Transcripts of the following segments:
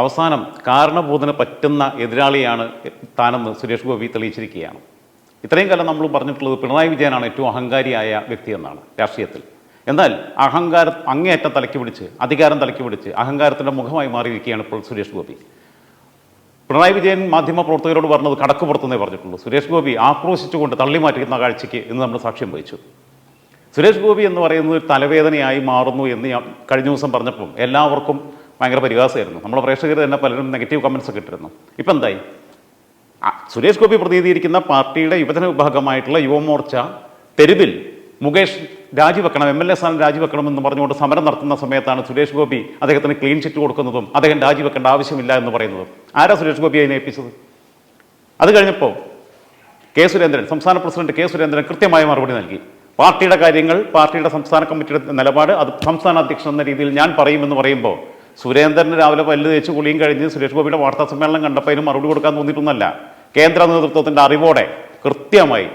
അവസാനം കാരണബോധന പറ്റുന്ന എതിരാളിയാണ് താനെന്ന് സുരേഷ് ഗോപി തെളിയിച്ചിരിക്കുകയാണ്. ഇത്രയും കാലം നമ്മൾ പറഞ്ഞിട്ടുള്ളത് പിണറായി വിജയനാണ് ഏറ്റവും അഹങ്കാരിയായ വ്യക്തി എന്നാണ് രാഷ്ട്രീയത്തിൽ. എന്നാൽ അഹങ്കാരം അങ്ങേയറ്റം തലയ്ക്ക് പിടിച്ച് അധികാരം തലയ്ക്ക് പിടിച്ച് അഹങ്കാരത്തിന്റെ മുഖമായി മാറിയിരിക്കുകയാണ് ഇപ്പോൾ സുരേഷ് ഗോപി. പിണറായി വിജയൻ മാധ്യമ പ്രവർത്തകരോട് പറഞ്ഞത് കടക്ക് പുറത്തുനിന്നേ പറഞ്ഞിട്ടുള്ളൂ. സുരേഷ് ഗോപി ആക്രോശിച്ചുകൊണ്ട് തള്ളി മാറ്റിക്കുന്ന കാഴ്ചയ്ക്ക് ഇന്ന് നമ്മൾ സാക്ഷ്യം വഹിച്ചു. സുരേഷ് ഗോപി എന്ന് പറയുന്നത് തലവേദനയായി മാറുന്നു എന്ന് ഞാൻ കഴിഞ്ഞ ദിവസം പറഞ്ഞപ്പോൾ എല്ലാവർക്കും ഭയങ്കര പരിഹാസമായിരുന്നു. നമ്മുടെ പ്രേക്ഷകർ തന്നെ പലരും നെഗറ്റീവ് കമൻസ് ഒക്കെ ഇട്ടിരുന്നു. ഇപ്പം എന്തായി? സുരേഷ് ഗോപി പ്രതിനിധീകരിക്കുന്ന പാർട്ടിയുടെ യുവജന വിഭാഗമായിട്ടുള്ള യുവമോർച്ച തെരുവിൽ മുകേഷ് രാജിവെക്കണം എം എൽ എ സ്ഥാനം രാജിവെക്കണമെന്ന് പറഞ്ഞുകൊണ്ട് സമരം നടത്തുന്ന സമയത്താണ് സുരേഷ് ഗോപി അദ്ദേഹത്തിന് ക്ലീൻ ചിറ്റ് കൊടുക്കുന്നതും അദ്ദേഹം രാജിവെക്കേണ്ട ആവശ്യമില്ല എന്ന് പറയുന്നതും. ആരാ സുരേഷ് ഗോപി അതിനെ ഏൽപ്പിച്ചത്? അത് കഴിഞ്ഞപ്പോൾ കെ സുരേന്ദ്രൻ സംസ്ഥാന പ്രസിഡന്റ് കെ സുരേന്ദ്രൻ കൃത്യമായ മറുപടി നൽകി. പാർട്ടിയുടെ കാര്യങ്ങൾ പാർട്ടിയുടെ സംസ്ഥാന കമ്മിറ്റിയുടെ നിലപാട് അത് സംസ്ഥാന അധ്യക്ഷൻ എന്ന രീതിയിൽ ഞാൻ പറയുമെന്ന് പറയുമ്പോൾ സുരേന്ദ്രൻ രാവിലെ പല്ല് തേച്ച് കുളിയും കഴിഞ്ഞ് സുരേഷ് ഗോപിയുടെ വാർത്താ സമ്മേളനം കണ്ടപ്പോൾ അതിന് മറുപടി കൊടുക്കാൻ തോന്നിയിട്ടൊന്നല്ല കേന്ദ്ര നേതൃത്വത്തിന്റെ അറിവോടെ കൃത്യമായി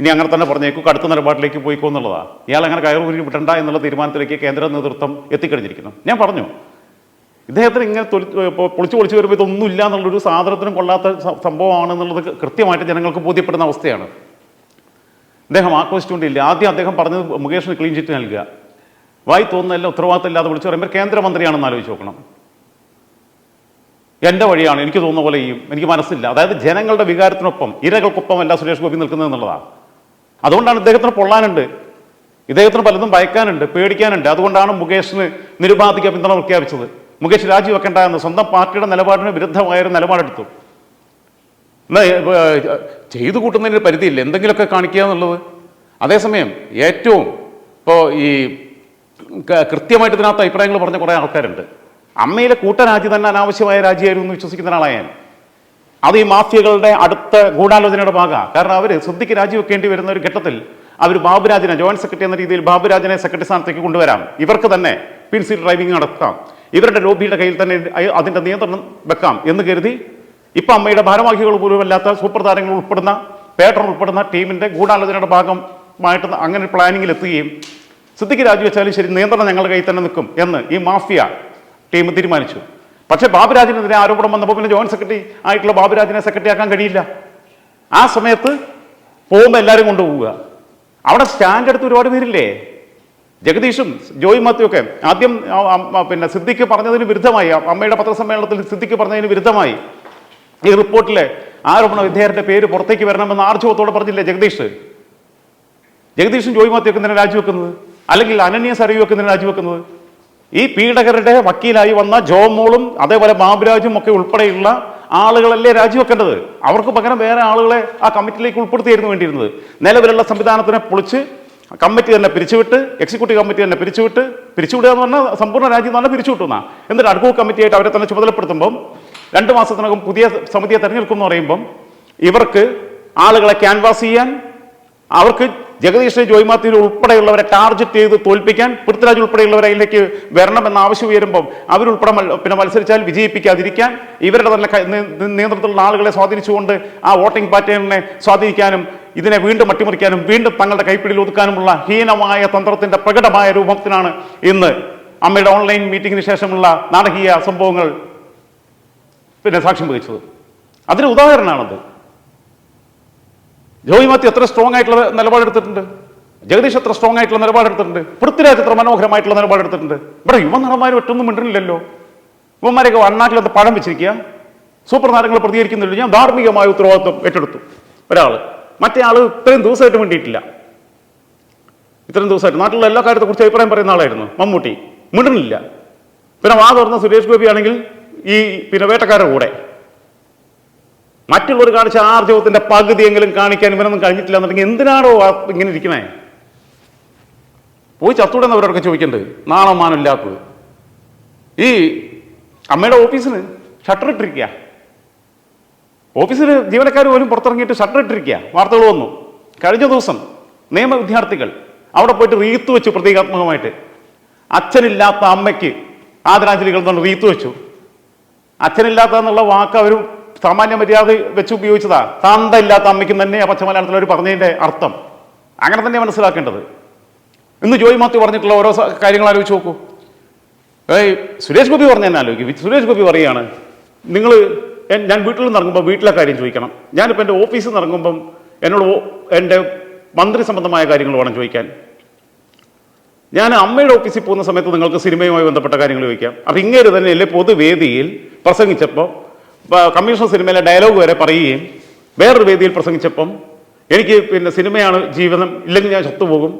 ഇനി അങ്ങനെ തന്നെ പറഞ്ഞേക്കും കടുത്ത നിലപാടിലേക്ക് പോയിക്കോ എന്നുള്ളതാണ് ഇയാൾ അങ്ങനെ കയറൂരി വിടണ്ട എന്നുള്ള തീരുമാനത്തിലേക്ക് കേന്ദ്ര നേതൃത്വം എത്തിക്കഴിഞ്ഞിരിക്കുന്നു. ഞാൻ പറഞ്ഞു ഇദ്ദേഹത്തിന് ഇങ്ങനെ തൊലി- പൊളിച്ച് പൊളിച്ചു വരുമ്പോൾ ഇതൊന്നുമില്ല എന്നുള്ളൊരു സാധനത്തിനും കൊള്ളാത്ത സംഭവമാണ് സംഭവമാണെന്നുള്ളത് കൃത്യമായിട്ട് ജനങ്ങൾക്ക് ബോധ്യപ്പെടുന്ന അവസ്ഥയാണ്. അദ്ദേഹം ആക്രോശിച്ചുകൊണ്ടില്ല ആദ്യം അദ്ദേഹം പറഞ്ഞത് മുകേഷിന് ക്ലീൻ ചിറ്റ് നൽകുക. വായി തോന്നുന്നതെല്ലാം ഉത്തരവാദിത്തം ഇല്ലാതെ വിളിച്ചു പറയുമ്പോൾ കേന്ദ്രമന്ത്രിയാണെന്ന് ആലോചിച്ച് നോക്കണം. എന്റെ വഴിയാണ് എനിക്ക് തോന്നുന്ന പോലെ ചെയ്യും എനിക്ക് മനസ്സില്ല. അതായത് ജനങ്ങളുടെ വികാരത്തിനൊപ്പം ഇരകൾക്കൊപ്പം അല്ല സുരേഷ് ഗോപി നിൽക്കുന്നത് എന്നുള്ളതാണ്. അതുകൊണ്ടാണ് ഇദ്ദേഹത്തിന് പൊള്ളാനുണ്ട്. ഇദ്ദേഹത്തിന് പലതും ഭയക്കാനുണ്ട് പേടിക്കാനുണ്ട്. അതുകൊണ്ടാണ് മുകേഷിന് നിരുപാധിക പിന്തുണ പ്രഖ്യാപിച്ചത്. മുകേഷ് രാജിവെക്കേണ്ട എന്ന് സ്വന്തം പാർട്ടിയുടെ നിലപാടിന് വിരുദ്ധമായൊരു നിലപാടെടുത്തു. ചെയ്തു കൂട്ടുന്നതിന് പരിധിയില്ല. എന്തെങ്കിലുമൊക്കെ കാണിക്കുക എന്നുള്ളത്. അതേസമയം ഏറ്റവും ഇപ്പോൾ ഈ കൃത്യമായിട്ട് ഇതിനകത്ത് അഭിപ്രായങ്ങൾ പറഞ്ഞ കുറേ ആൾക്കാരുണ്ട്. അമ്മയിലെ കൂട്ടരാജി തന്നെ അനാവശ്യമായ രാജ്യമായിരുന്നു വിശ്വസിക്കുന്ന ഒരാളാണ് ഞാൻ. അത് ഈ മാഫിയകളുടെ അടുത്ത ഗൂഢാലോചനയുടെ ഭാഗമാണ് കാരണം അവർ ശ്രദ്ധിക്ക് രാജിവെക്കേണ്ടി വരുന്ന ഒരു ഘട്ടത്തിൽ അവർ ബാബുരാജനെ ജോയിന്റ് സെക്രട്ടറി എന്ന രീതിയിൽ ബാബുരാജനെ സെക്രട്ടറി സ്ഥാനത്തേക്ക് കൊണ്ടുവരാം. ഇവർക്ക് തന്നെ പിൻ പിൻസി ഡ്രൈവിംഗ് നടത്താം. ഇവരുടെ ലോബിയുടെ കയ്യിൽ തന്നെ അതിന്റെ നിയന്ത്രണം വെക്കാം എന്ന് കരുതി ഇപ്പം അമ്മയുടെ ഭാരവാഹികൾ പോലുമല്ലാത്ത സൂപ്പർ താരങ്ങൾ ഉൾപ്പെടുന്ന പേട്ടർ ഉൾപ്പെടുന്ന ടീമിന്റെ ഗൂഢാലോചനയുടെ ഭാഗമായിട്ട് അങ്ങനെ പ്ലാനിങ്ങിൽ എത്തുകയും സിദ്ദിഖ് രാജിവെച്ചാലും ശരി നിയന്ത്രണം ഞങ്ങളുടെ കയ്യിൽ തന്നെ നിൽക്കും എന്ന് ഈ മാഫിയ ടീം തീരുമാനിച്ചു. പക്ഷേ ബാബുരാജിനെതിരെ ആരോപണം വന്നപ്പോൾ പിന്നെ ജോയിന്റ് സെക്രട്ടറി ആയിട്ടുള്ള ബാബുരാജിനെ സെക്രട്ടറി ആക്കാൻ കഴിയില്ല. ആ സമയത്ത് പോകുമ്പോൾ എല്ലാവരും കൊണ്ടുപോവുക. അവിടെ സ്റ്റാൻഡ് എടുത്ത് ഒരുപാട് പേരില്ലേ? ജഗദീഷും ജോയി മാത്യു ഒക്കെ ആദ്യം പിന്നെ സിദ്ദിഖ് പറഞ്ഞതിന് വിരുദ്ധമായി. അമ്മയുടെ പത്രസമ്മേളനത്തിൽ സിദ്ദിഖ് പറഞ്ഞതിന് വിരുദ്ധമായി. ഈ റിപ്പോർട്ടിലെ ആരോപണ വിധേയരുടെ പേര് പുറത്തേക്ക് വരണമെന്ന് ആർജവത്തോടെ പറഞ്ഞില്ലേ ജഗദീഷ്? ജഗദീഷും ജോയി മാത്യു തന്നെ രാജിവെക്കുന്നത്? അല്ലെങ്കിൽ അനന്യ എന്തിനാണ് രാജിവെക്കുന്നത്? ഈ പീഡകരുടെ വക്കീലായി വന്ന ജോമോളും അതേപോലെ ബാബുരാജും ഒക്കെ ഉൾപ്പെടെയുള്ള ആളുകളല്ലേ രാജിവെക്കേണ്ടത്? അവർക്ക് പകരം വേറെ ആളുകളെ ആ കമ്മിറ്റിയിലേക്ക് ഉൾപ്പെടുത്തിയായിരുന്നു വേണ്ടിയിരുന്നത്. നിലവിലുള്ള സംവിധാനത്തിനെ പൊളിച്ച് കമ്മിറ്റി തന്നെ പിരിച്ചുവിട്ട് എക്സിക്യൂട്ടീവ് കമ്മിറ്റി തന്നെ പിരിച്ചുവിട്ട് പിരിച്ചുവിടുക എന്ന് പറഞ്ഞാൽ സമ്പൂർണ രാജ്യം തന്നെ പിരിച്ചുവിട്ടുന്ന. എന്നിട്ട് അടുക്കൂ കമ്മിറ്റിയായിട്ട് അവരെ തന്നെ ചുമതലപ്പെടുത്തുമ്പം രണ്ട് മാസത്തിനകം പുതിയ സമിതിയെ തെരഞ്ഞെടുക്കും എന്ന് പറയുമ്പം ഇവർക്ക് ആളുകളെ ക്യാൻവാസ് ചെയ്യാൻ അവർക്ക് ജഗദീഷ് ജോയ്മാത്യു ഉൾപ്പെടെയുള്ളവരെ ടാർഗറ്റ് ചെയ്ത് തോൽപ്പിക്കാൻ പൃഥ്വിരാജ് ഉൾപ്പെടെയുള്ളവരെ അതിലേക്ക് വരണമെന്ന ആവശ്യം ഉയരുമ്പം അവരുൾപ്പെടെ പിന്നെ മത്സരിച്ചാൽ വിജയിപ്പിക്കാതിരിക്കാൻ ഇവരുടെ തന്നെ നിയന്ത്രണത്തിലുള്ള ആളുകളെ സ്വാധീനിച്ചുകൊണ്ട് ആ വോട്ടിംഗ് പാറ്റേണിനെ സ്വാധീനിക്കാനും ഇതിനെ വീണ്ടും അട്ടിമറിക്കാനും വീണ്ടും തങ്ങളുടെ കൈപ്പിടിയിൽ ഒതുക്കാനുമുള്ള ഹീനമായ തന്ത്രത്തിന്റെ പ്രകടമായ രൂപത്തിനാണ് ഇന്ന് അമ്മയുടെ ഓൺലൈൻ മീറ്റിംഗിന് ശേഷമുള്ള നാടകീയ സംഭവങ്ങൾ പിന്നെ സാക്ഷ്യം വഹിച്ചത്. അതിന് ഉദാഹരണമാണത്. ജോയി മാത്യു എത്ര സ്ട്രോങ് ആയിട്ടുള്ള നിലപാടെടുത്തിട്ടുണ്ട് ജഗദീഷ് എത്ര സ്ട്രോങ് ആയിട്ടുള്ള നിലപാടെടുത്തിട്ടുണ്ട് പൃഥ്വിരാജ് എത്ര മനോഹരമായിട്ടുള്ള നിലപാടെടുത്തിട്ടുണ്ട് ഇവിടെ യുവ നടന്മാർ മിണ്ടുന്നില്ലല്ലോ യുവന്മാരെയൊക്കെ വണ്ണാക്കിലത്ത് പഴം വെച്ചിരിക്കുക. സൂപ്പർ താരങ്ങൾ പ്രതികരിക്കുന്നില്ല. ഞാൻ ധാർമ്മികമായ ഉത്തരവാദിത്വം ഏറ്റെടുത്തു. ഒരാൾ മറ്റേ ആൾ ഇത്രയും ദിവസമായിട്ട് വേണ്ടിയിട്ടില്ല ഇത്രയും ദിവസമായിട്ട്. നാട്ടിലുള്ള എല്ലാ കാര്യത്തെക്കുറിച്ച് അഭിപ്രായം പറയുന്ന ആളായിരുന്നു. മമ്മൂട്ടി. മിണ്ടുന്നില്ല. പിന്നെ വാ തുറന്ന സുരേഷ് ഗോപി ആണെങ്കിൽ ഈ പിന്നെ വേട്ടക്കാരുടെ കൂടെ. മറ്റുള്ളവർ കാണിച്ച ആർജവത്തിന്റെ പകുതിയെങ്കിലും കാണിക്കാൻ ഇവനൊന്നും കഴിഞ്ഞിട്ടില്ല എന്നുണ്ടെങ്കിൽ എന്തിനാണോ ഇങ്ങനെ ഇരിക്കണേ? പോയി ചത്തൂടെന്ന് അവരോടൊക്കെ ചോദിക്കേണ്ടത് നാണമാനില്ലാത്തത് ഈ അമ്മയുടെ ഓഫീസിന് ഷട്ടർ ഇട്ടിരിക്കുക. ഓഫീസിൽ ജീവനക്കാർ പോലും പുറത്തിറങ്ങിയിട്ട് ഷട്ടർ ഇട്ടിരിക്കുക. വാർത്തകൾ വന്നു. കഴിഞ്ഞ ദിവസം നിയമ വിദ്യാർത്ഥികൾ അവിടെ പോയിട്ട് റീത്ത് വെച്ചു പ്രതീകാത്മകമായിട്ട്. അച്ഛനില്ലാത്ത അമ്മയ്ക്ക് ആദരാഞ്ജലികൾ എന്ന് റീത്ത് വെച്ചു. അച്ഛനില്ലാത്ത എന്നുള്ള വാക്ക് അവർ സാമാന്യ മര്യാദ വെച്ച് ഉപയോഗിച്ചതാ. താന്ത ഇല്ലാത്ത അമ്മയ്ക്കും തന്നെ ആ പച്ച മലയാളത്തിൽ അവർ പറഞ്ഞതിന്റെ അർത്ഥം. അങ്ങനെ തന്നെ മനസ്സിലാക്കേണ്ടത്. ഇന്ന് ജോയി മാത്യു പറഞ്ഞിട്ടുള്ള ഓരോ കാര്യങ്ങൾ ആലോചിച്ച് നോക്കൂ. ഏയ് സുരേഷ് ഗോപി പറഞ്ഞു തന്നെ ആലോചിക്കും. സുരേഷ് ഗോപി പറയുകയാണ് നിങ്ങൾ ഞാൻ വീട്ടിൽ നിന്ന് ഇറങ്ങുമ്പോൾ വീട്ടിലെ കാര്യം ചോദിക്കണം. ഞാനിപ്പോൾ എന്റെ ഓഫീസിൽ നിന്ന് ഇറങ്ങുമ്പം എന്നോട് എന്റെ മന്ത്രി സംബന്ധമായ കാര്യങ്ങൾ വേണം ചോദിക്കാൻ. ഞാൻ അമ്മയുടെ ഓഫീസിൽ പോകുന്ന സമയത്ത് നിങ്ങൾക്ക് സിനിമയുമായി ബന്ധപ്പെട്ട കാര്യങ്ങൾ ചോദിക്കാം. അപ്പം ഇങ്ങനെ തന്നെയല്ലേ പൊതുവേദിയിൽ പ്രസംഗിച്ചപ്പോൾ കമ്മീഷണർ സിനിമയിലെ ഡയലോഗ് വരെ പറയുകയും വേറൊരു വേദിയിൽ പ്രസംഗിച്ചപ്പം എനിക്ക് പിന്നെ സിനിമയാണ് ജീവിതം ഇല്ലെങ്കിൽ ഞാൻ ചത്തുപോകും.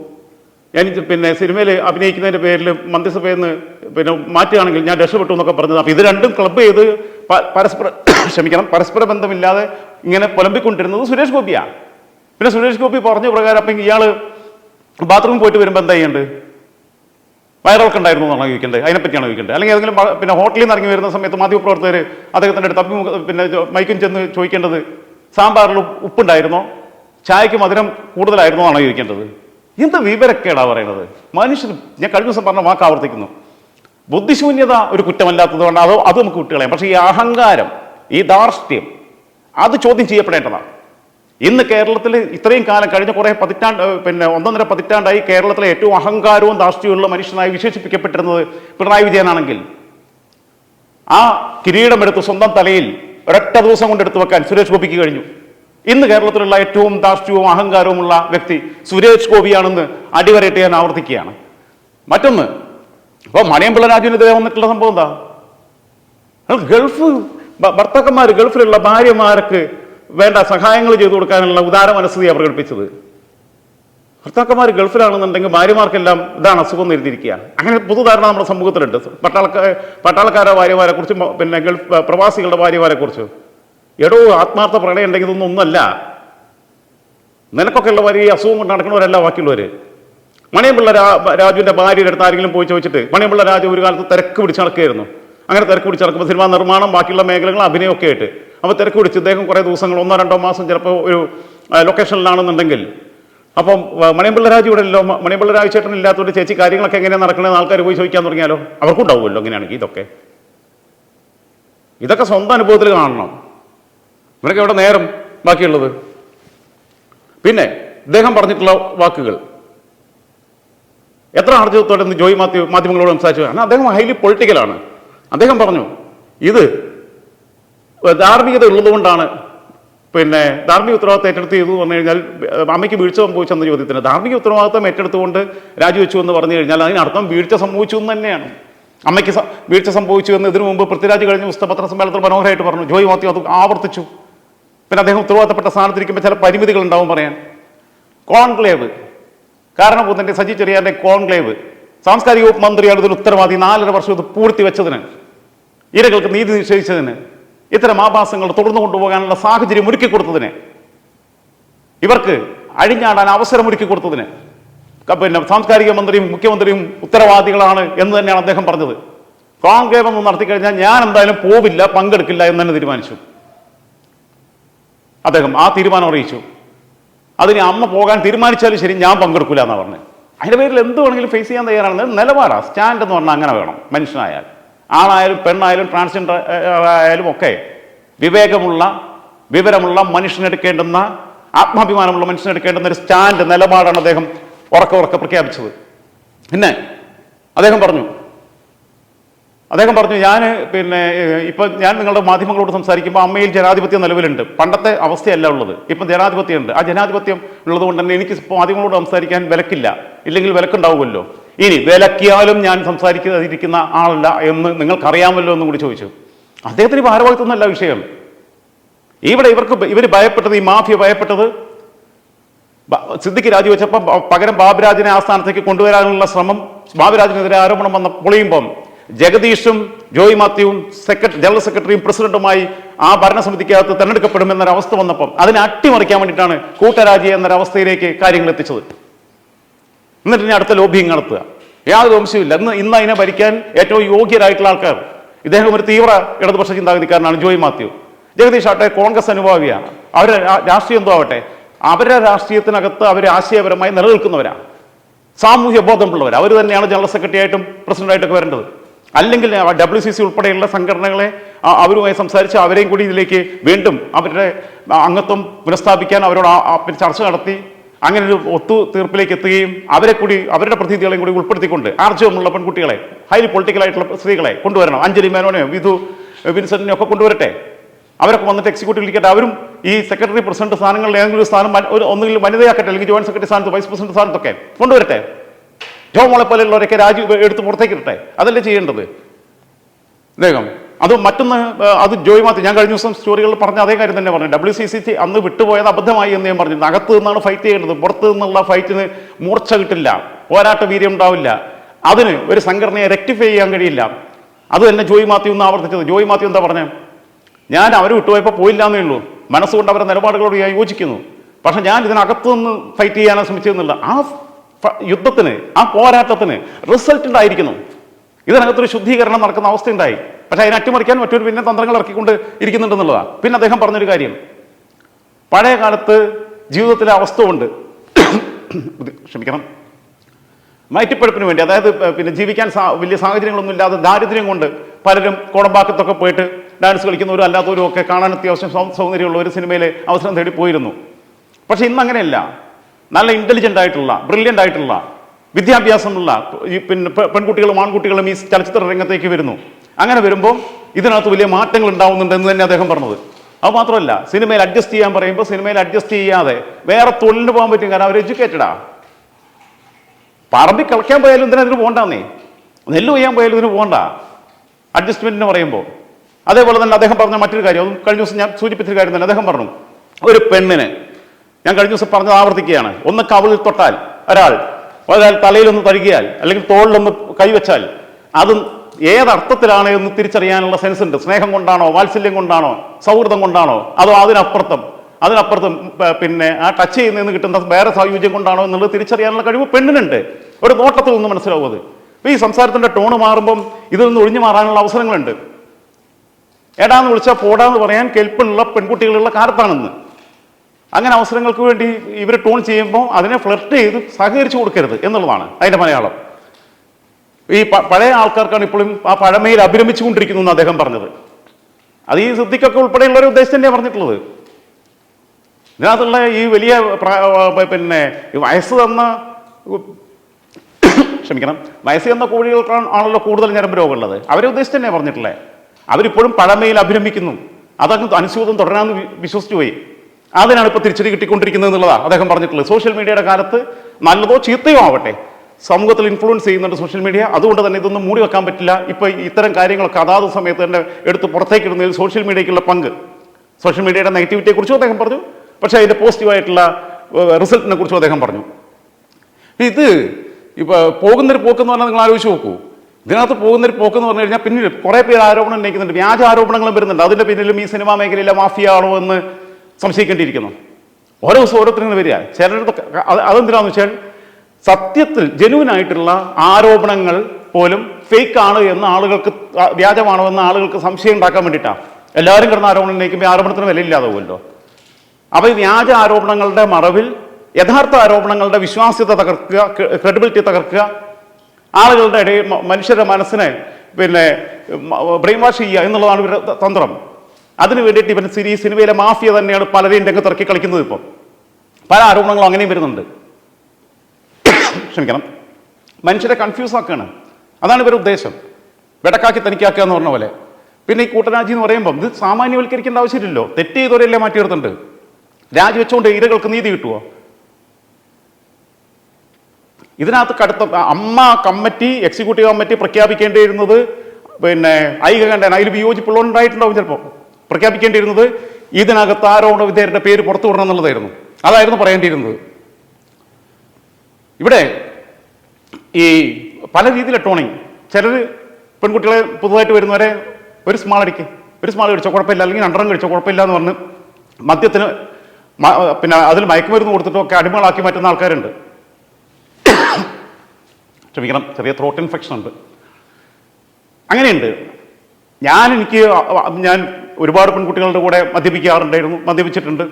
ഇത് പിന്നെ സിനിമയിൽ അഭിനയിക്കുന്നതിന്റെ പേരിൽ മന്ത്രിസഭയിൽ നിന്ന് പിന്നെ മാറ്റുകയാണെങ്കിൽ ഞാൻ രക്ഷപ്പെട്ടു എന്നൊക്കെ പറഞ്ഞത്. അപ്പോൾ ഇത് രണ്ടും ക്ലബ്ബ് ചെയ്ത് പരസ്പര ക്ഷമിക്കണം. പരസ്പര ബന്ധമില്ലാതെ ഇങ്ങനെ പുലമ്പിക്കൊണ്ടിരുന്നത് സുരേഷ് ഗോപിയാണ്. പിന്നെ സുരേഷ് ഗോപി പറഞ്ഞ പ്രകാരം അപ്പം ഇയാൾ ബാത്റൂമിൽ പോയിട്ട് വരുമ്പോൾ എന്താ ചെയ്യേണ്ടത്? വയറിളക്കം ഉണ്ടായിരുന്നു എന്നാണ് ചോദിക്കേണ്ടത്? അതിനെപ്പറ്റിയാണ് ചോദിക്കേണ്ടത്? അല്ലെങ്കിൽ ഏതെങ്കിലും പിന്നെ ഹോട്ടലിൽ നിന്ന് ഇറങ്ങി വരുന്ന സമയത്ത് മാധ്യമപ്രവർത്തകർ അദ്ദേഹത്തിന്റെ അടുത്ത് അഭിമുഖ പിന്നെ മൈക്കും ചെന്ന് ചോദിക്കേണ്ടത് സാമ്പാറിൽ ഉപ്പ്- ഉപ്പുണ്ടായിരുന്നോ? ചായക്ക് മധുരം കൂടുതലായിരുന്നോ എന്നാണ് ചോദിക്കേണ്ടത്? എന്ത് വിവരക്കേടാ പറയുന്നത് മനുഷ്യൻ ഞാൻ കഴിഞ്ഞ ദിവസം പറഞ്ഞ വാക്ക് ആവർത്തിക്കുന്നു. ബുദ്ധിശൂന്യത ഒരു കുറ്റമല്ലാത്തത് കൊണ്ട് അതോ അത് നമുക്ക് വിട്ടുകളയാം. പക്ഷേ ഈ അഹങ്കാരം ഈ ധാർഷ്ട്യം അത് ചോദ്യം ചെയ്യപ്പെടേണ്ടതാണ്. ഇന്ന് കേരളത്തിൽ ഇത്രയും കാലം കഴിഞ്ഞ കുറേ പതിറ്റാണ്ട് പിന്നെ ഒന്നൊന്നര പതിറ്റാണ്ടായി കേരളത്തിലെ ഏറ്റവും അഹങ്കാരവും ധാർഷ്ട്യമുള്ള മനുഷ്യനായി വിശേഷിപ്പിക്കപ്പെട്ടിരുന്നത് പിണറായി വിജയനാണെങ്കിൽ ആ കിരീടമെടുത്ത് സ്വന്തം തലയിൽ ഒരൊറ്റ ദിവസം കൊണ്ട് എടുത്തു വെക്കാൻ സുരേഷ് ഗോപിക്ക് കഴിഞ്ഞു. ഇന്ന് കേരളത്തിലുള്ള ഏറ്റവും ധാർഷ്ട്യവും അഹങ്കാരവുമുള്ള വ്യക്തി സുരേഷ് ഗോപിയാണെന്ന് അടിവരയിട്ട് ഞാൻ ആവർത്തിക്കുകയാണ്. മറ്റൊന്ന് ഇപ്പോൾ മണിയമ്പിള്ള രാജുവിനെതിരെ വന്നിട്ടുള്ള സംഭവം എന്താ? ഗൾഫ് ഭർത്താക്കന്മാർ ഗൾഫിലുള്ള ഭാര്യമാർക്ക് വേണ്ട സഹായങ്ങൾ ചെയ്തു കൊടുക്കാനുള്ള ഉദാര മനസ്ഥിതിയാണ് പ്രകടിപ്പിച്ചത്. ഭർത്താക്കന്മാർ ഗൾഫിലാണെന്നുണ്ടെങ്കിൽ ഭാര്യമാർക്കെല്ലാം ഇതാണ് അസുഖം എന്ന് അങ്ങനെ പൊതുധാരണ നമ്മുടെ സമൂഹത്തിലുണ്ട്. പട്ടാളക്കാർ പട്ടാളക്കാരുടെ ഭാര്യമാരെ കുറിച്ച് പിന്നെ ഗൾഫ് പ്രവാസികളുടെ ഭാര്യമാരെ കുറിച്ച്. എടോ ആത്മാർത്ഥ പ്രണയം ഉണ്ടെങ്കിൽ ഇതൊന്നും ഒന്നല്ല. നിനക്കൊക്കെ ഉള്ള ഈ അസുഖം കൊണ്ട് നടക്കുന്നവരല്ല ബാക്കിയുള്ളവർ മണിയമ്പിള്ള രാജുവിന്റെ ഭാര്യയുടെ അടുത്ത് ആരെങ്കിലും പോയി ചോദിച്ചിട്ട് മണിയമ്പിള്ള രാജു ഒരു കാലത്ത് തിരക്ക് പിടിച്ച് നടക്കുകയായിരുന്നു. അങ്ങനെ തിരക്ക് പിടിച്ച് നടക്കുമ്പോൾ സിനിമാ നിർമ്മാണം ബാക്കിയുള്ള മേഖലകൾ അഭിനയമൊക്കെ ആയിട്ട്. അപ്പോൾ തിരക്ക് പിടിച്ച് ഇദ്ദേഹം കുറേ ദിവസങ്ങൾ ഒന്നോ രണ്ടോ മാസം ചിലപ്പോൾ ഒരു ലൊക്കേഷനിലാണെന്നുണ്ടെങ്കിൽ അപ്പം മണിയമ്പിള്ള രാജു ഇവിടെ ഇല്ലല്ലോ രാജു ചേട്ടൻ ഇല്ലാത്തതുകൊണ്ട് ചേച്ചി കാര്യങ്ങളൊക്കെ എങ്ങനെയാണ് നടക്കണമെന്ന് ആൾക്കാർ പോയി ചോദിക്കാൻ തുടങ്ങിയാലോ? അവർക്കുണ്ടാവുമല്ലോ അങ്ങനെയാണെങ്കിൽ ഇതൊക്കെ. ഇതൊക്കെ സ്വന്തം അനുഭവത്തിൽ കാണണം. ഇവരൊക്കെ ഇവിടെ നേരം ബാക്കിയുള്ളത്? പിന്നെ ഇദ്ദേഹം പറഞ്ഞിട്ടുള്ള വാക്കുകൾ. എത്ര ആർജവത്തോടെ ജോയി മാത്യു മാധ്യമങ്ങളോട് സംസാരിച്ചു കാരണം അദ്ദേഹം ഹൈലി പൊളിറ്റിക്കലാണ് അദ്ദേഹം പറഞ്ഞു ഇത് ധാർമ്മികത ഉള്ളതുകൊണ്ടാണ് പിന്നെ ധാർമ്മിക ഉത്തരവാദിത്തം ഏറ്റെടുത്ത് ചെയ്തു പറഞ്ഞു കഴിഞ്ഞാൽ അമ്മയ്ക്ക് വീഴ്ച സംഭവിച്ചെന്ന ചോദ്യത്തിന്. ധാർമ്മിക ഉത്തരവാദിത്തം ഏറ്റെടുത്തുകൊണ്ട് രാജിവെച്ചു എന്ന് പറഞ്ഞു കഴിഞ്ഞാൽ അതിനർത്ഥം വീഴ്ച സംഭവിച്ചു എന്ന് തന്നെയാണ്. അമ്മയ്ക്ക് വീഴ്ച സംഭവിച്ചു എന്ന് ഇതിനു മുമ്പ് പൃഥ്വിരാജ് കഴിഞ്ഞ പുസ്തക പത്രസമ്മേളനത്തിൽ മനോഹരമായിട്ട് പറഞ്ഞു. ജോയി മാത്യു അത് ആവർത്തിച്ചു. പിന്നെ അദ്ദേഹം ഉത്തരവാദിത്തപ്പെട്ട സ്ഥാനത്തിരിക്കുമ്പോൾ ചില പരിമിതികൾ ഉണ്ടാവും പറയാൻ. കോൺക്ലേവ്. കാരണപൂത്തന്റെ സജി ചെറിയാന്റെ കോൺക്ലേവ്. സാംസ്കാരിക വകുപ്പ് മന്ത്രിയാണ് ഇതിന് ഉത്തരവാദി. നാലര വർഷം ഇത് പൂർത്തി വെച്ചതിന് ഇരകൾക്ക് നീതി നിഷേധിച്ചതിന്. ഇത്തരം ആഭാസങ്ങൾ തുടർന്നു കൊണ്ടുപോകാനുള്ള സാഹചര്യം ഒരുക്കി കൊടുത്തതിന് ഇവർക്ക് അഴിഞ്ഞാടാൻ അവസരം ഒരുക്കി കൊടുത്തതിന് പിന്നെ സാംസ്കാരിക മന്ത്രിയും മുഖ്യമന്ത്രിയും ഉത്തരവാദികളാണ് എന്ന് തന്നെയാണ് അദ്ദേഹം പറഞ്ഞത്. കോൺക്ലേവ് ഒന്ന് നടത്തി കഴിഞ്ഞാൽ ഞാൻ എന്തായാലും പോവില്ല പങ്കെടുക്കില്ല എന്ന് തന്നെ തീരുമാനിച്ചു. അദ്ദേഹം ആ തീരുമാനം അറിയിച്ചു. അതിന് അമ്മ പോകാൻ തീരുമാനിച്ചാലും ശരി ഞാൻ പങ്കെടുക്കില്ല എന്നാണ് പറഞ്ഞത് അതിന്റെ പേരിൽ എന്ത് വേണമെങ്കിലും ഫേസ് ചെയ്യാൻ തയ്യാറാണ്. നിലപാടാണ് സ്റ്റാൻഡ് എന്ന് പറഞ്ഞാൽ അങ്ങനെ വേണം. മനുഷ്യനായാൽ. ആണായാലും പെണ്ണായാലും ട്രാൻസ്ജെൻഡർ ആയാലും ഒക്കെ വിവേകമുള്ള വിവരമുള്ള മനുഷ്യനെടുക്കേണ്ടുന്ന ആത്മാഭിമാനമുള്ള മനുഷ്യനെടുക്കേണ്ടുന്ന ഒരു സ്റ്റാൻഡ് നിലപാടാണ് അദ്ദേഹം ഉറക്കെ ഉറക്കെ പ്രഖ്യാപിച്ചത്. പിന്നെ അദ്ദേഹം പറഞ്ഞു അദ്ദേഹം പറഞ്ഞു ഞാൻ പിന്നെ ഇപ്പം ഞാൻ നിങ്ങളുടെ മാധ്യമങ്ങളോട് സംസാരിക്കുമ്പോൾ അമ്മയിൽ ജനാധിപത്യം നിലവിലുണ്ട്. പണ്ടത്തെ അവസ്ഥയല്ല ഉള്ളത്. ഇപ്പം ജനാധിപത്യമുണ്ട്. ആ ജനാധിപത്യം ഉള്ളത് കൊണ്ട് തന്നെ എനിക്ക് മാധ്യമങ്ങളോട് സംസാരിക്കാൻ വിലക്കില്ല. ഇല്ലെങ്കിൽ വിലക്കുണ്ടാവുമല്ലോ. ഇനി വിലക്കിയാലും ഞാൻ സംസാരിക്കാതിരിക്കുന്ന ആളല്ല എന്ന് നിങ്ങൾക്കറിയാമല്ലോ എന്നും കൂടി ചോദിച്ചു. അദ്ദേഹത്തിന് ഭാരവാഹിത്വമല്ല വിഷയം. ഇവിടെ ഇവർക്ക് ഇവർ ഭയപ്പെട്ടത് ഈ മാഫിയ ഭയപ്പെട്ടത് സിദ്ദിഖ് രാജിവെച്ചപ്പോൾ പകരം ബാബുരാജിനെ ആ സ്ഥാനത്തേക്ക് കൊണ്ടുവരാനുള്ള ശ്രമം ബാബുരാജിനെതിരെ ആരോപണം വന്ന പൊളിയുമ്പം ജഗദീഷും ജോയി മാത്യുവും സെക്രട്ടറി ജനറൽ സെക്രട്ടറിയും പ്രസിഡന്റുമായി ആ ഭരണസമിതിക്കകത്ത് തെരഞ്ഞെടുക്കപ്പെടുമെന്നൊരവസ്ഥ വന്നപ്പം അതിനെ അട്ടിമറിക്കാൻ വേണ്ടിയിട്ടാണ് കൂട്ടരാജി എന്നൊരവസ്ഥയിലേക്ക് കാര്യങ്ങൾ എത്തിച്ചത്. എന്നിട്ട് ഇനി അടുത്ത ലോബിയും നടത്തുക. യാതൊരു വംശവുമില്ല ഇന്ന് ഇന്ന് അതിനെ ഭരിക്കാൻ ഏറ്റവും യോഗ്യരായിട്ടുള്ള ആൾക്കാർ. ഇദ്ദേഹം ഒരു തീവ്ര ഇടതുപക്ഷ ചിന്താഗതിക്കാരനാണ് ജോയ് മാത്യു. ജഗദീഷ് ആട്ടെ കോൺഗ്രസ് അനുഭാവിയാണ്. അവരെ രാഷ്ട്രീയം എന്തോ ആവട്ടെ. അവരെ രാഷ്ട്രീയത്തിനകത്ത് അവർ ആശയപരമായി നിലനിൽക്കുന്നവരാണ്. സാമൂഹ്യ ബോധമുള്ളവർ അവർ തന്നെയാണ് ജനറൽ സെക്രട്ടറി ആയിട്ടും പ്രസിഡന്റായിട്ടൊക്കെ വരേണ്ടത്. അല്ലെങ്കിൽ ഡബ്ല്യു സി സി ഉൾപ്പെടെയുള്ള സംഘടനകളെ അവരുമായി സംസാരിച്ച് അവരെയും കൂടി ഇതിലേക്ക് വീണ്ടും അവരുടെ അംഗത്വം പുനഃസ്ഥാപിക്കാൻ അവരോട് ചർച്ച നടത്തി അങ്ങനെ ഒരു ഒത്തു തീർപ്പിലേക്ക് എത്തുകയും അവരെ കൂടി അവരുടെ പ്രതിനിധികളെയും കൂടി ഉൾപ്പെടുത്തിക്കൊണ്ട് ആർജവമുള്ള പെൺകുട്ടികളെ ഹൈലി പൊളിറ്റിക്കൽ ആയിട്ടുള്ള സ്ത്രീകളെ കൊണ്ടുവരണം. അഞ്ജലി മേനോനെയോ വിധു വിൻസെന്റിനെയോ ഒക്കെ കൊണ്ടുവരട്ടെ. അവരൊക്കെ വന്നിട്ട് എക്സിക്യൂട്ടീവ് ഇരിക്കട്ടെ. അവരും ഈ സെക്രട്ടറി പ്രസിഡന്റ് സ്ഥാനങ്ങളിൽ ഏതെങ്കിലും ഒരു സ്ഥാനം ഒരു ഒന്നുകിൽ വനിതയാക്കട്ടെ അല്ലെങ്കിൽ ജോയിന്റ് സെക്രട്ടറി സ്ഥാനത്ത് വൈസ് പ്രസിഡന്റ് സ്ഥാനത്തൊക്കെ കൊണ്ടുവരട്ടെ. ജോമോളെ പോലെയുള്ളവരൊക്കെ രാജി എടുത്ത് പുറത്തേക്ക് ഇരട്ടെ അതല്ലേ ചെയ്യേണ്ടത്? അദ്ദേഹം അത് മറ്റൊന്ന് അത് ജോയി മാത്യു ഞാൻ കഴിഞ്ഞ ദിവസം സ്റ്റോറികളിൽ പറഞ്ഞ അതേ കാര്യം തന്നെ പറഞ്ഞു. ഡബ്ല്യു സി സി സി അന്ന് വിട്ടുപോയത് അബദ്ധമായി എന്ന് ഞാൻ പറഞ്ഞു. അകത്ത് നിന്നാണ് ഫൈറ്റ് ചെയ്യേണ്ടത്. പുറത്ത് നിന്നുള്ള ഫൈറ്റിന് മൂർച്ച കിട്ടില്ല. പോരാട്ട വീര്യം ഉണ്ടാവില്ല. അതിന് ഒരു സംഘടനയെ റെക്ടിഫൈ ചെയ്യാൻ കഴിയില്ല. അത് തന്നെ ജോയ് മാത്യു എന്ന് ആവർത്തിച്ചത്. ജോയി മാത്യു എന്താ പറഞ്ഞത് ഞാൻ അവർ വിട്ടുപോയപ്പോൾ പോയില്ല എന്നേ ഉള്ളൂ. മനസ്സുകൊണ്ട് അവരുടെ നിലപാടുകളോട് ഞാൻ യോജിക്കുന്നു. പക്ഷെ ഞാൻ ഇതിനകത്ത് നിന്ന് ഫൈറ്റ് ചെയ്യാനോ ശ്രമിച്ചതെന്നുള്ള ആ യുദ്ധത്തിന് ആ പോരാട്ടത്തിന് റിസൾട്ട് ഉണ്ടായിരിക്കുന്നു. ഇതിനകത്തൊരു ശുദ്ധീകരണം നടക്കുന്ന അവസ്ഥയുണ്ടായി പക്ഷെ അതിനെ അട്ടിമറിക്കാൻ മറ്റൊരു പിന്നെ തന്ത്രങ്ങൾ ഇറക്കിക്കൊണ്ട് ഇരിക്കുന്നുണ്ടെന്നുള്ളതാണ് പിന്നെ അദ്ദേഹം പറഞ്ഞൊരു കാര്യം. പഴയ കാലത്ത് ജീവിതത്തിലെ അവസ്ഥ കൊണ്ട് ക്ഷമിക്കണം. മയറ്റിപ്പഴപ്പിന് വേണ്ടി അതായത് പിന്നെ ജീവിക്കാൻ വലിയ സാഹചര്യങ്ങളൊന്നും ഇല്ലാതെ ദാരിദ്ര്യം കൊണ്ട് പലരും കോടമ്പാക്കത്തൊക്കെ പോയിട്ട് ഡാൻസ് കളിക്കുന്നവരും അല്ലാത്തവരും ഒക്കെ കാണാൻ അത്യാവശ്യം സൗന്ദര്യമുള്ള ഒരു സിനിമയിലെ അവസരം തേടി പോയിരുന്നു. പക്ഷെ ഇന്ന് അങ്ങനെയല്ല. നല്ല ഇന്റലിജന്റ് ആയിട്ടുള്ള ബ്രില്യന്റ് ആയിട്ടുള്ള വിദ്യാഭ്യാസമുള്ള പിന്നെ പെൺകുട്ടികളും ആൺകുട്ടികളും ഈ ചലച്ചിത്ര രംഗത്തേക്ക് വരുന്നു. അങ്ങനെ വരുമ്പോൾ ഇതിനകത്ത് വലിയ മാറ്റങ്ങൾ ഉണ്ടാവുന്നുണ്ട് എന്ന് തന്നെ അദ്ദേഹം പറഞ്ഞത്. അത് മാത്രമല്ല സിനിമയിൽ അഡ്ജസ്റ്റ് ചെയ്യാൻ പറയുമ്പോൾ സിനിമയിൽ അഡ്ജസ്റ്റ് ചെയ്യാതെ വേറെ തൊഴിലിന് പോകാൻ പറ്റും കാരണം അവർ എഡ്യൂക്കേറ്റഡാ പറമ്പി കളിക്കാൻ പോയാലും ഇതിനെ ഇതിന് പോകണ്ടെന്നേ? നെല്ല് ചെയ്യാൻ പോയാലും ഇതിന് പോകണ്ട. അഡ്ജസ്റ്റ്മെന്റിന് പറയുമ്പോൾ അതേപോലെ തന്നെ അദ്ദേഹം പറഞ്ഞ മറ്റൊരു കാര്യം അതും കഴിഞ്ഞ ദിവസം ഞാൻ സൂചിപ്പിച്ചൊരു കാര്യം തന്നെ അദ്ദേഹം പറഞ്ഞു. ഒരു പെണ്ണിന് ഞാൻ കഴിഞ്ഞ ദിവസം പറഞ്ഞത് ആവർത്തിക്കുകയാണ്. ഒന്ന് കവിളിൽ തൊട്ടാൽ ഒരാൾ ഒരാൾ തലയിലൊന്ന് തഴുകിയാൽ അല്ലെങ്കിൽ തോളിലൊന്ന് കൈവച്ചാൽ അത് ഏതർത്ഥത്തിലാണ് എന്ന് തിരിച്ചറിയാനുള്ള സെൻസ് ഉണ്ട്. സ്നേഹം കൊണ്ടാണോ വാത്സല്യം കൊണ്ടാണോ സൗഹൃദം കൊണ്ടാണോ? അതോ അതിനപ്പുറത്തും അതിനപ്പുറത്തും പിന്നെ ആ ടച്ച് ചെയ്യുന്നതിന് കിട്ടുന്ന വേറെ സായുജ്യം കൊണ്ടാണോ എന്നുള്ളത് തിരിച്ചറിയാനുള്ള കഴിവ് പെണ്ണിനുണ്ട്. ഒരു നോട്ടത്തിൽ നിന്ന് മനസ്സിലാവുന്നത് അത്. അപ്പൊ ഈ സംസാരത്തിന്റെ ടോണ് മാറുമ്പം ഇതിൽ നിന്ന് ഒഴിഞ്ഞു മാറാനുള്ള അവസരങ്ങളുണ്ട്. ഏടാന്ന് വിളിച്ചാൽ പോടാന്ന് പറയാൻ കെൽപ്പുള്ള പെൺകുട്ടികളുള്ള കാലത്താണെന്ന്. അങ്ങനെ അവസരങ്ങൾക്ക് വേണ്ടി ഇവർ ടോൺ ചെയ്യുമ്പോൾ അതിനെ ഫ്ലർട്ട് ചെയ്ത് സഹകരിച്ചു കൊടുക്കരുത് എന്നുള്ളതാണ് അതിന്റെ മലയാളം. ഈ പഴയ ആൾക്കാർക്കാണ് ഇപ്പോഴും ആ പഴമയിൽ അഭിരമിച്ചുകൊണ്ടിരിക്കുന്നു എന്ന് അദ്ദേഹം പറഞ്ഞത്. അത് ഈ സിദ്ധിക്കൊക്കെ ഉൾപ്പെടെയുള്ള ഒരു ഉദ്ദേശം തന്നെയാണ് പറഞ്ഞിട്ടുള്ളത്. ഇതിനകത്തുള്ള ഈ വലിയ പിന്നെ വയസ്സ് തന്ന ക്ഷമിക്കണം. വയസ്സ് തന്ന കോഴികൾക്കാണ് ആണല്ലോ കൂടുതൽ ഞരമ്പ് രോഗമുള്ളത്. അവരെ ഉദ്ദേശിച്ച് തന്നെയാണ് പറഞ്ഞിട്ടുള്ളത് അവരിപ്പോഴും പഴമയിൽ അഭിരമിക്കുന്നു. അതങ്ങ് അനുസ്യൂതം തുടരാമെന്ന് വിശ്വസിച്ചു പോയി. അതിനാണ് ഇപ്പോൾ തിരിച്ചടി കിട്ടിക്കൊണ്ടിരിക്കുന്നത് എന്നുള്ളതാണ് അദ്ദേഹം പറഞ്ഞിട്ടുള്ളത്. സോഷ്യൽ മീഡിയയുടെ കാലത്ത് നല്ലതോ ചീത്തയോ ആവട്ടെ. സമൂഹത്തിൽ ഇൻഫ്ലുവൻസ് ചെയ്യുന്നുണ്ട് സോഷ്യൽ മീഡിയ അതുകൊണ്ട് തന്നെ ഇതൊന്നും മൂടി വെക്കാൻ പറ്റില്ല. ഇപ്പൊ ഇത്തരം കാര്യങ്ങളൊക്കെ അതാത് സമയത്ത് തന്നെ എടുത്ത് പുറത്തേക്ക് ഇടുന്നതിൽ സോഷ്യൽ മീഡിയയ്ക്കുള്ള പങ്ക്. സോഷ്യൽ മീഡിയയുടെ നെഗറ്റിവിറ്റിയെ കുറിച്ചും അദ്ദേഹം പറഞ്ഞു. പക്ഷേ അതിന്റെ പോസിറ്റീവായിട്ടുള്ള റിസൾട്ടിനെ കുറിച്ചും അദ്ദേഹം പറഞ്ഞു. ഇത് ഇപ്പൊ പോകുന്നൊരു പോക്കെന്ന് പറഞ്ഞാൽ നിങ്ങൾ ആലോചിച്ച് നോക്കൂ. ഇതിനകത്ത് പോകുന്നൊരു പോക്കെന്ന് പറഞ്ഞു കഴിഞ്ഞാൽ പിന്നീട് കുറെ പേര് ആരോപണം ഉന്നയിക്കുന്നുണ്ട്. വ്യാജ ആരോപണങ്ങളും വരുന്നുണ്ട്. അതിന്റെ പിന്നിലും ഈ സിനിമാ മേഖലയിലെ മാഫിയ ആണോ എന്ന് സംശയിക്കേണ്ടിയിരിക്കുന്നു. ഓരോ ദിവസം ഓരോരുത്തരും വരിക. ചിലരുടെ അതെന്തിനാണെന്ന് വെച്ചാൽ സത്യത്തിൽ ജനുവൻ ആയിട്ടുള്ള ആരോപണങ്ങൾ പോലും ഫേക്ക് ആണ് എന്ന് ആളുകൾക്ക് വ്യാജമാണോ എന്ന് ആളുകൾക്ക് സംശയം ഉണ്ടാക്കാൻ വേണ്ടിയിട്ടാണ് എല്ലാവരും കിടന്ന ആരോപണം ഉന്നയിക്കുമ്പോൾ ആരോപണത്തിന് വിലയില്ലാതാവുമല്ലോ അപ്പൊ ഈ വ്യാജ ആരോപണങ്ങളുടെ മറവിൽ യഥാർത്ഥ ആരോപണങ്ങളുടെ വിശ്വാസ്യത തകർക്കുക ക്രെഡിബിലിറ്റി തകർക്കുക ആളുകളുടെ ഇടയിൽ മനുഷ്യരുടെ മനസ്സിനെ പിന്നെ ബ്രെയിൻ വാഷ് ചെയ്യുക എന്നുള്ളതാണ് ഇവരുടെ തന്ത്രം. അതിനു വേണ്ടിയിട്ട് ഇവൻ സിനി സിനിമയിലെ മാഫിയ തന്നെയാണ് പലരെയും രംഗത്തിറക്കി കളിക്കുന്നത് ഇപ്പം. പല ആരോപണങ്ങളും അങ്ങനെയും വരുന്നുണ്ട്. ക്ഷമിക്കണം. മനുഷ്യരെ കൺഫ്യൂസ് ആക്കുകയാണ് അതാണ് ഇവരുടെ ഉദ്ദേശം. വെടക്കാക്കി തനിക്കാക്കുക എന്ന് പറഞ്ഞ പോലെ. പിന്നെ ഈ കൂട്ടരാജി എന്ന് പറയുമ്പം ഇത് സാമാന്യവൽക്കരിക്കേണ്ട ആവശ്യമില്ലല്ലോ. തെറ്റ് ചെയ്തവരെയല്ലേ മാറ്റി മാറ്റിയെടുത്തുണ്ട് രാജിവെച്ചുകൊണ്ട് ഇരകൾക്ക് നീതി കിട്ടുമോ ഇതിനകത്ത് കടുത്ത അമ്മ കമ്മിറ്റി എക്സിക്യൂട്ടീവ് കമ്മിറ്റി പ്രഖ്യാപിക്കേണ്ടിയിരുന്നത് പിന്നെ ഐകകണ്ഠൻ അതിൽ വിയോജിപ്പുള്ളവരുണ്ടായിട്ടുണ്ടാവും ചിലപ്പോൾ. പ്രഖ്യാപിക്കേണ്ടിയിരുന്നത് ഇതിനകത്ത് ആരോപണ വിധേയരുടെ പേര് പുറത്തു വിടണം എന്നുള്ളതായിരുന്നു. അതായിരുന്നു പറയേണ്ടിയിരുന്നത്. ഇവിടെ ഈ പല രീതിയിലെ ടോണിങ്. ചിലർ പെൺകുട്ടികളെ പുതുതായിട്ട് വരുന്നവരെ ഒരു സ്മാൾ അടിക്ക് ഒരു സ്മാൾ കഴിച്ചോ കുഴപ്പമില്ല. അല്ലെങ്കിൽ രണ്ടെണ്ണം കഴിച്ചോ കുഴപ്പമില്ല എന്ന് പറഞ്ഞ് മദ്യത്തിന് പിന്നെ അതിൽ മയക്കുമരുന്ന് കൊടുത്തിട്ടൊക്കെ അടിമകളാക്കി മാറ്റുന്ന ആൾക്കാരുണ്ട്. ക്ഷമിക്കണം ചെറിയ ത്രോട്ട് ഇൻഫെക്ഷൻ ഉണ്ട്. അങ്ങനെയുണ്ട്. ഞാൻ എനിക്ക് ഞാൻ ഒരുപാട് പെൺകുട്ടികളുടെ കൂടെ മദ്യപിക്കാറുണ്ടായിരുന്നു മദ്യപിച്ചിട്ടുണ്ട്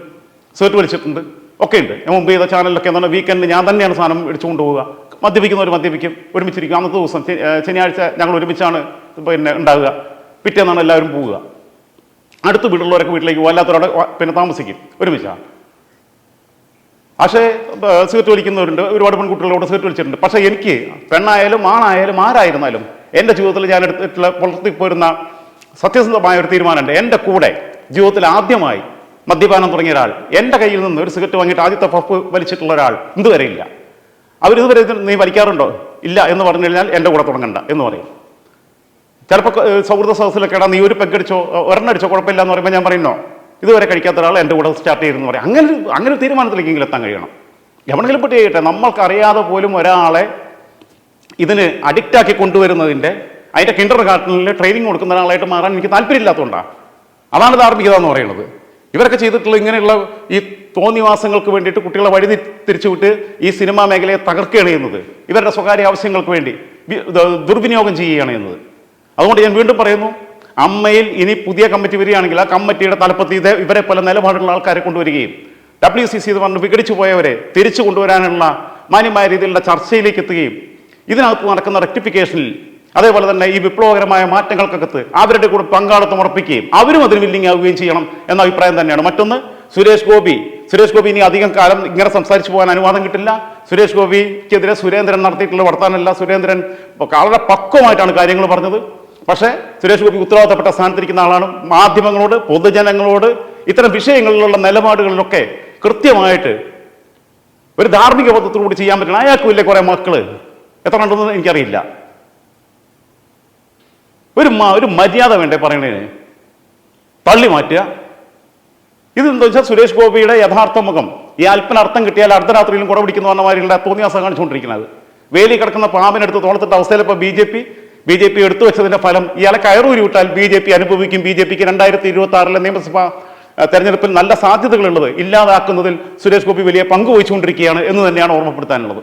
സേർട്ട് വലിച്ചിട്ടുണ്ട്. ഒക്കെ ഉണ്ട് ഞാൻ മുമ്പ് ചെയ്ത ചാനലിലൊക്കെ എന്താണ് വീക്കെൻഡ് ഞാൻ തന്നെയാണ് സാധനം ഇടിച്ചുകൊണ്ട് പോവുക. മദ്യപിക്കുന്നവർ മദ്യപിക്കും ഒരുമിച്ചിരിക്കും. അന്നത്തെ ദിവസം ശനിയാഴ്ച ഞങ്ങൾ ഒരുമിച്ചാണ് പിന്നെ ഉണ്ടാവുക. പിറ്റേന്നാണ് എല്ലാവരും പോവുക. അടുത്ത വീട്ടിലുള്ളവരൊക്കെ വീട്ടിലേക്ക് പോകും അല്ലാത്തവരവിടെ പിന്നെ താമസിക്കും. ഒരുമിച്ചാണ്. പക്ഷേ സിഗരറ്റ് വലിക്കുന്നവരുണ്ട്. ഒരുപാട് പെൺകുട്ടികളോട് സിഗരറ്റ് വലിച്ചിട്ടുണ്ട്. പക്ഷേ എനിക്ക് പെണ്ണായാലും ആണായാലും ആരായിരുന്നാലും എന്റെ ജീവിതത്തിൽ ഞാൻ എടുത്തിട്ടുള്ള പുലർത്തി പോരുന്ന സത്യസന്ധമായ ഒരു തീരുമാനമുണ്ട്. എന്റെ കൂടെ ജീവിതത്തിൽ ആദ്യമായി മദ്യപാനം തുടങ്ങിയ ഒരാൾ. എന്റെ കയ്യിൽ നിന്ന് ഒരു സിഗരറ്റ് വാങ്ങിയിട്ട് ആദ്യത്തെ പഫ് വലിച്ചിട്ടുള്ള ഒരാൾ. ഇതുവരെ ഇല്ല. അവരിതുവരെ നീ വലിക്കാറുണ്ടോ? ഇല്ല എന്ന് പറഞ്ഞു കഴിഞ്ഞാൽ എന്റെ കൂടെ തുടങ്ങണ്ട എന്ന് പറയും. ചിലപ്പോൾ സൗഹൃദ സദസ്സിലൊക്കെ ഇടാ നീ ഒരു പെക്കടിച്ചോ ഒരെണ്ണം അടിച്ചോ കുഴപ്പമില്ല എന്ന് പറയുമ്പോൾ ഞാൻ പറയുന്നോ? ഇതുവരെ കഴിക്കാത്ത ഒരാൾ എന്റെ കൂടെ സ്റ്റാർട്ട് ചെയ്തെന്ന് പറയും. അങ്ങനെ അങ്ങനെ ഒരു തീരുമാനത്തിലേക്കെങ്കിലും എത്താൻ കഴിയണം. എവിടെങ്കിലും പെട്ട് ചെയ്യട്ടെ. നമ്മൾക്കറിയാതെ പോലും ഒരാളെ ഇതിന് അഡിക്റ്റാക്കി കൊണ്ടുവരുന്നതിന്റെ അതിന്റെ കിൻഡർ ഗാർഡനിൽ ട്രെയിനിങ് കൊടുക്കുന്ന ഒരാളായിട്ട് മാറാൻ എനിക്ക് താല്പര്യമില്ലാത്തതുകൊണ്ടാണ് അതാണ് ധാർമ്മികത എന്ന് പറയുന്നത്. ഇവരൊക്കെ ചെയ്തിട്ടുള്ള ഇങ്ങനെയുള്ള ഈ തോന്നിവാസങ്ങൾക്ക് വേണ്ടിയിട്ട് കുട്ടികളെ വഴി തിരിച്ചുവിട്ട് ഈ സിനിമാ മേഖലയെ തകർക്കുകയാണ് ചെയ്യുന്നത്. ഇവരുടെ സ്വകാര്യ ആവശ്യങ്ങൾക്ക് വേണ്ടി ദുർവിനിയോഗം ചെയ്യുകയാണ് ചെയ്യുന്നത്. അതുകൊണ്ട് ഞാൻ വീണ്ടും പറയുന്നു അമ്മയിൽ ഇനി പുതിയ കമ്മിറ്റി വരികയാണെങ്കിൽ ആ കമ്മിറ്റിയുടെ തലപ്പത്തി ഇത് ഇവരെ പോലെ നിലപാടുള്ള ആൾക്കാരെ കൊണ്ടുവരികയും ഡബ്ല്യു സി സി എന്ന് പറഞ്ഞ് വിഘടിച്ചു പോയവരെ തിരിച്ചു കൊണ്ടുവരാനുള്ള മാന്യമായ രീതിയിലുള്ള ചർച്ചയിലേക്ക് എത്തുകയും ഇതിനകത്ത് നടക്കുന്ന റെക്ടിഫിക്കേഷനിൽ അതേപോലെ തന്നെ ഈ വിപ്ലവകരമായ മാറ്റങ്ങൾക്കകത്ത് അവരുടെ കൂടെ പങ്കാളിത്തം ഉറപ്പിക്കുകയും അവരും അതിന് വില്ലിങ് ആവുകയും ചെയ്യണം എന്ന അഭിപ്രായം തന്നെയാണ്. മറ്റൊന്ന് സുരേഷ് ഗോപി. സുരേഷ് ഗോപി ഇനി അധികം കാലം ഇങ്ങനെ സംസാരിച്ചു പോകാൻ അനുവാദം കിട്ടില്ല. സുരേഷ് ഗോപിക്കെതിരെ സുരേന്ദ്രൻ നടത്തിയിട്ടുള്ള വർത്താനമല്ല. സുരേന്ദ്രൻ വളരെ പക്വമായിട്ടാണ് കാര്യങ്ങൾ പറഞ്ഞത്. പക്ഷേ സുരേഷ് ഗോപി ഉത്തരവാദിത്തപ്പെട്ട സ്ഥാനത്തിരിക്കുന്ന ആളാണ്. മാധ്യമങ്ങളോട് പൊതുജനങ്ങളോട് ഇത്തരം വിഷയങ്ങളിലുള്ള നിലപാടുകളിലൊക്കെ കൃത്യമായിട്ട് ഒരു ധാർമ്മിക ബോധത്തോടുകൂടി ചെയ്യാൻ പറ്റണം അയാൾക്കും ഇല്ലേ കുറെ മക്കൾ. എത്ര ഉണ്ടെന്ന് എനിക്കറിയില്ല. ഒരു ഒരു മര്യാദ വേണ്ടേ പറയണേ? പള്ളി മാറ്റുക. ഇതെന്താ വെച്ചാൽ സുരേഷ് ഗോപിയുടെ യഥാർത്ഥ മുഖം. ഈ അല്പന അർത്ഥം കിട്ടിയാൽ അർദ്ധരാത്രിയിലും കുട പിടിക്കുന്ന പറഞ്ഞ മാതിരിയുള്ള തോന്നിയാസം കാണിച്ചുകൊണ്ടിരിക്കുന്നത്. വേലി കിടക്കുന്ന പാമ്പിനെടുത്ത് തോളത്തിട്ട അവസ്ഥയിൽ ഇപ്പോൾ B J P B J P എടുത്തു വെച്ചതിന്റെ ഫലം ഇയാളെ കയറൂരി വിട്ടാൽ ബി ജെ പി അനുഭവിക്കും. ബി ജെ പിക്ക് രണ്ടായിരത്തി ഇരുപത്തി ആറിലെ നിയമസഭാ തെരഞ്ഞെടുപ്പിൽ നല്ല സാധ്യതകളുള്ളത് ഇല്ലാതാക്കുന്നതിൽ സുരേഷ് ഗോപി വലിയ പങ്ക് വഹിച്ചുകൊണ്ടിരിക്കുകയാണ് എന്ന് തന്നെയാണ് ഓർമ്മപ്പെടുത്താനുള്ളത്.